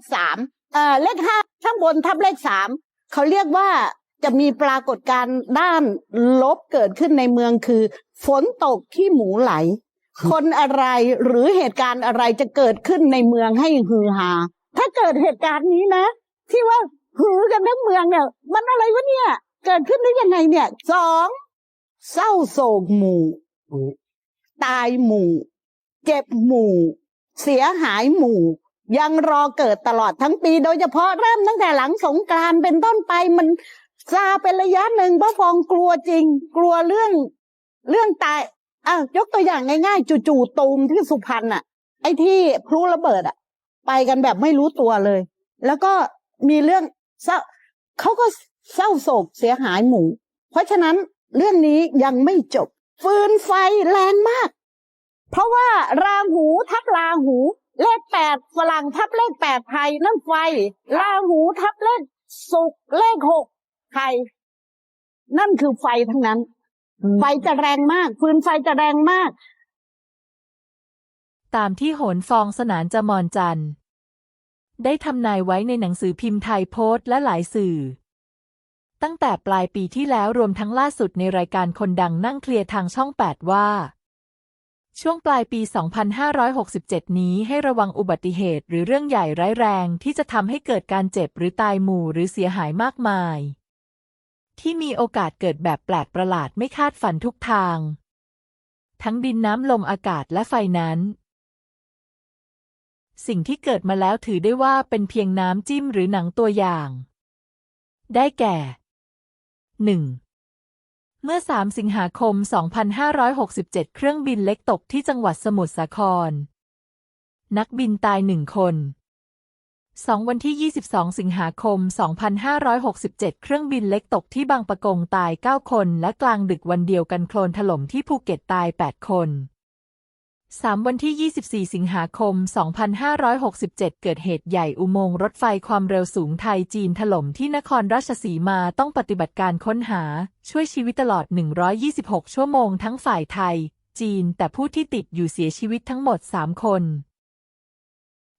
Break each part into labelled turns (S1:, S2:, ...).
S1: ขสามเอ่อเลขห้าข้างบนทับเลขสามเขาเรียกว่าจะมีปรากฏการณ์ด้านลบเกิดขึ้นในเมืองคือ ฝนตกที่หมูไหล คนอะไรหรือเหตุการณ์อะไรจะเกิดขึ้นในเมืองให้ฮือฮาถ้าเกิดเหตุการณ์นี้นะ ที่ว่าฮือกันทั้งเมืองเนี่ย มันอะไรวะเนี่ย เกิดขึ้นได้ยังไงเนี่ยสองเศร้าโศกหมู่ ตายหมู่ เจ็บหมู่ เสียหายหมู่ ยังรอเกิดตลอดทั้งปี โดยเฉพาะเริ่มตั้งแต่หลังสงกรานเป็นต้นไปมันซาเป็นระยะหนึ่งเพราะฟองกลัวจริง กลัวเรื่องเรื่องตายอะยกตัวอย่างง่ายๆจู่ๆตูมที่สุพรรณอะ ไอ้ที่พลุระเบิดอะ ไปกันแบบไม่รู้ตัวเลย แล้วก็มีเรื่องเศร้าเขาก็เศร้าโศกเสียหายหมู่ เพราะฉะนั้นเรื่องนี้ยังไม่จบ ฟืนไฟแรงมาก เพราะว่าราหูทับราหู เลขแปดฝรั่งทับเลขแปดไทยนั่นไฟราหูทับเลขสุกร์เลขหกไทยนั่นคือไฟทั้งนั้น ไฟจะแรงมากฟืนไฟจะแรงมาก
S2: ตามที่โหนฟองสนานจมรจันทร์ได้ทำนายไว้ในหนังสือพิมพ์ไทยโพสต์และหลายสื่อ ตั้งแต่ปลายปีที่แล้วรวมทั้งล่าสุดในรายการคนดังนั่งเคลียร์ทางช่อง 8 ว่า ช่วงปลายปี 2567 นี้ให้ระวังอุบัติเหตุหรือเรื่องใหญ่ร้ายแรงที่จะทำให้เกิดการเจ็บหรือตายหมู่หรือเสียหายมากมาย ที่มีโอกาสเกิดแบบแปลกประหลาดไม่คาดฝันทุกทาง ทั้งดินน้ำลมอากาศและไฟนั้น สิ่งที่เกิดมาแล้วถือได้ว่าเป็นเพียงน้ำจิ้มหรือหนังตัวอย่าง ได้แก่ 1. เมื่อ 3 สิงหาคม 2567 เครื่องบินเล็กตกที่จังหวัดสมุทรสาคร นักบินตายหนึ่งคน 2. วันที่ 22 สิงหาคม 2567 เครื่องบินเล็กตกที่บางปะกงตาย 9 คน และกลางดึกวันเดียวกันโคลนถล่มที่ภูเก็ตตาย 8 คน 3. วันที่ 24 สิงหาคม 2567 เกิดเหตุใหญ่อุโมงค์รถไฟความเร็วสูงไทยจีนถล่มที่นครราชสีมาต้องปฏิบัติการค้นหา ช่วยชีวิตตลอด 126 ชั่วโมงทั้งฝ่ายไทย จีน แต่ผู้ที่ติดอยู่เสียชีวิตทั้งหมด 3 คน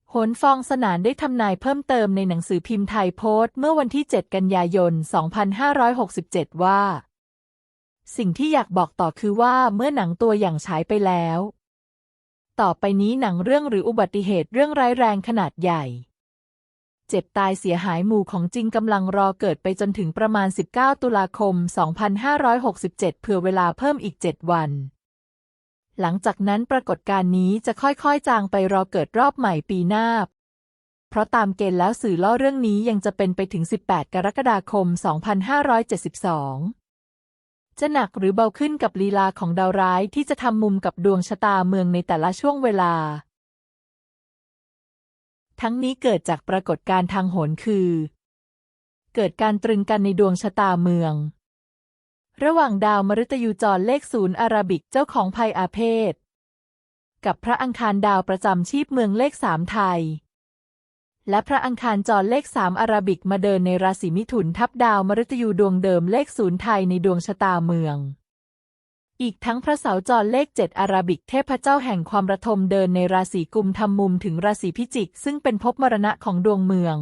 S2: โหนฟองสนานได้ทำนายเพิ่มเติมในหนังสือพิมพ์ไทยโพสต์เมื่อวันที่ 7 กันยายน 2567 ว่า สิ่งที่อยากบอกต่อคือว่าเมื่อหนังตัวอย่างฉายไปแล้ว ต่อไปนี้หนังเรื่องหรืออุบัติเหตุเรื่องร้ายแรงขนาดใหญ่ เจ็บตายเสียหายหมู่ของจริงกำลังรอเกิดไปจนถึงประมาณ 19 ตุลาคม 2567 เผื่อเวลาเพิ่มอีก 7 วัน หลังจากนั้นปรากฏการณ์นี้จะค่อยๆ จางไปรอเกิดรอบใหม่ปีหน้า เพราะตามเกณฑ์แล้วสื่อล่อเรื่องนี้ยังจะเป็นไปถึง 18 กรกฎาคม 2572 จะหนักหรือเบาขึ้นกับลีลาของดาวร้ายที่จะทำมุมกับดวงชะตาเมืองในแต่ละช่วงเวลา ทั้งนี้เกิดจากปรากฏการณ์ทางโหนคือ เกิดการตรึงกันในดวงชะตาเมือง ระหว่างดาวมฤตยูจรเลขศูนย์อาราบิกเจ้าของภัยอาเพศ กับพระอังคารดาวประจำชีพเมืองเลขสามไทย และพระอังคารจรเลขสามอาราบิกมาเดินในราศีมิถุนทับดาวมฤตยูดวงเดิมเลขศูนย์ไทยในดวงชะตาเมือง อีกทั้งพระเสาร์จรเลขเจ็ดอาราบิกเทพเจ้าแห่งความระทมเดินในราศีกุมทำมุมถึงราศีพิจิก ซึ่งเป็นภพมรณะของดวงเมือง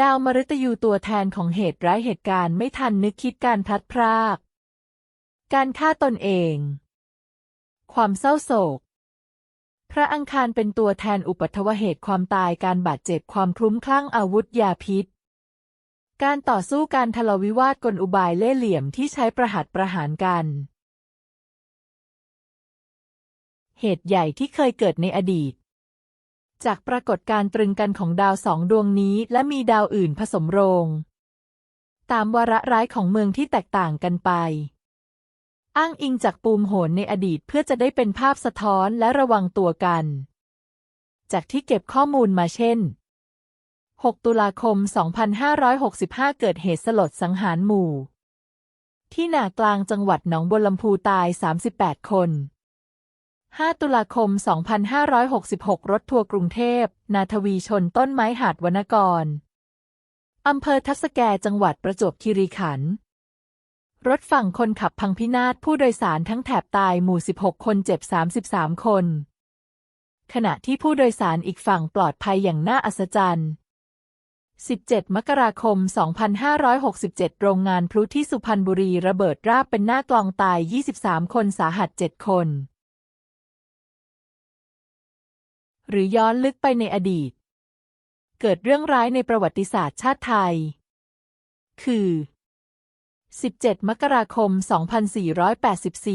S2: ดาวมฤตยูตัวแทนของเหตุร้ายเหตุการณ์ไม่ทันนึกคิดการพลัดพราก การฆ่าตนเอง ความเศร้าโศก พระอังคารเป็นตัวแทนอุปัทวเหตุความตายการบาดเจ็บความคลุ้มคลั่งอาวุธยาพิษ การต่อสู้การทะเลาวิวาทกลอุบายเล่ห์เหลี่ยมที่ใช้ประหัตประหารกัน เหตุใหญ่ที่เคยเกิดในอดีต จากปรากฏการตรึงกันของดาวสองดวงนี้และมีดาวอื่นผสมโรง ตามวาระร้ายของเมืองที่แตกต่างกันไป อ้างอิงจากปูมโหนในอดีตเพื่อจะได้เป็นภาพสะท้อนและระวังตัวกัน จากที่เก็บข้อมูลมาเช่น 6 ตุลาคม 2565 เกิดเหตุสลดสังหารหมู่ ที่หนากลางจังหวัดหนองบัวลำพูตาย 38 คน 5 ตุลาคม 2566 รถทัวร์กรุงเทพ นาทวีชนต้นไม้หาดวนกร อำเภอทับสแกจังหวัดประจวบคีรีขันธ์ รถฝั่งคนขับพังพินาศผู้โดยสารทั้งแถบตายหมู่ 16 คนเจ็บ 33 คน ขณะที่ผู้โดยสารอีกฝั่งปลอดภัยอย่างน่าอัศจรรย์ 17 มกราคม 2567 โรงงานพลุที่สุพรรณบุรีระเบิดราบเป็นหน้ากลองตาย 23 คนสาหัส 7 คน หรือย้อนลึกไปในอดีต เกิดเรื่องร้ายในประวัติศาสตร์ชาติไทย คือ 17 มกราคม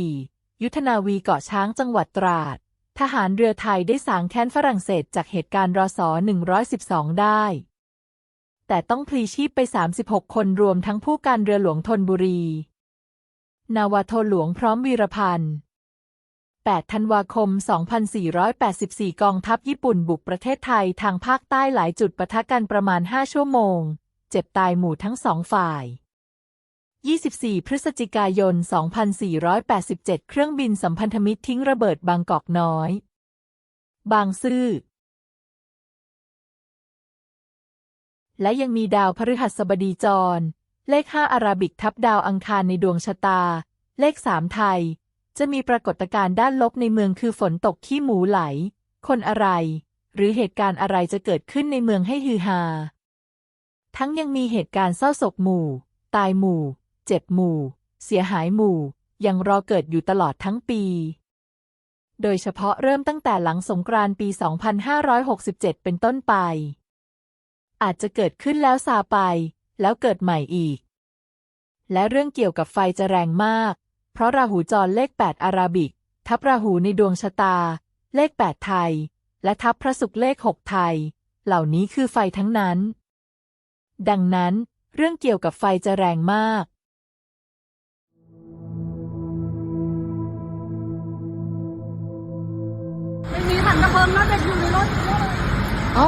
S2: 2484 ยุทธนาวีเกาะช้างจังหวัดตราด ทหารเรือไทยได้สางแค้นฝรั่งเศสจากเหตุการณ์รศ112 ได้ แต่ต้องพลีชีพไป 36 คนรวมทั้งผู้การเรือหลวงธนบุรี นาวาโทหลวงพร้อมวีรพันธ์ 8 ธันวาคม 2484 กองทัพญี่ปุ่นบุกประเทศไทยทางภาคใต้หลายจุดปะทะกันประมาณ 5 ชั่วโมง เจ็บตายหมู่ทั้งสองฝ่าย 24 พฤศจิกายน 2487 เครื่องบินสัมพันธมิตรทิ้งระเบิดบางกอกน้อย บางซื่อ และยังมีดาวพฤหัสบดีจร เลข 5 อาราบิกทับดาวอังคารในดวงชะตา เลข 3 ไทย จะมีปรากฏการณ์ด้านลบในเมืองคือฝนตกขี้หมูไหล คนอะไร หรือเหตุการณ์อะไรจะเกิดขึ้นในเมืองให้ฮือฮา ทั้งยังมีเหตุการณ์เศร้าโศกหมู่ ตายหมู่ เจ็บหมู่ เสียหายหมู่ ยังรอเกิดอยู่ตลอดทั้งปี โดยเฉพาะเริ่มตั้งแต่หลังสงกรานต์ปี 2567 เป็นต้นไป อาจจะเกิดขึ้นแล้วซาไป แล้วเกิดใหม่อีก และเรื่องเกี่ยวกับไฟจะแรงมาก เพราะราหูจรเลข 8 อาราบิก ทับราหูในดวงชะตา เลข 8 ไทย และทับพระศุกร์เลข 6 ไทย เหล่านี้คือไฟทั้งนั้นดังนั้น เรื่องเกี่ยวกับไฟจะแรงมาก
S3: ไม่มีถังกระเพลิงน่าจะอยู่ในรถ
S1: เอ้า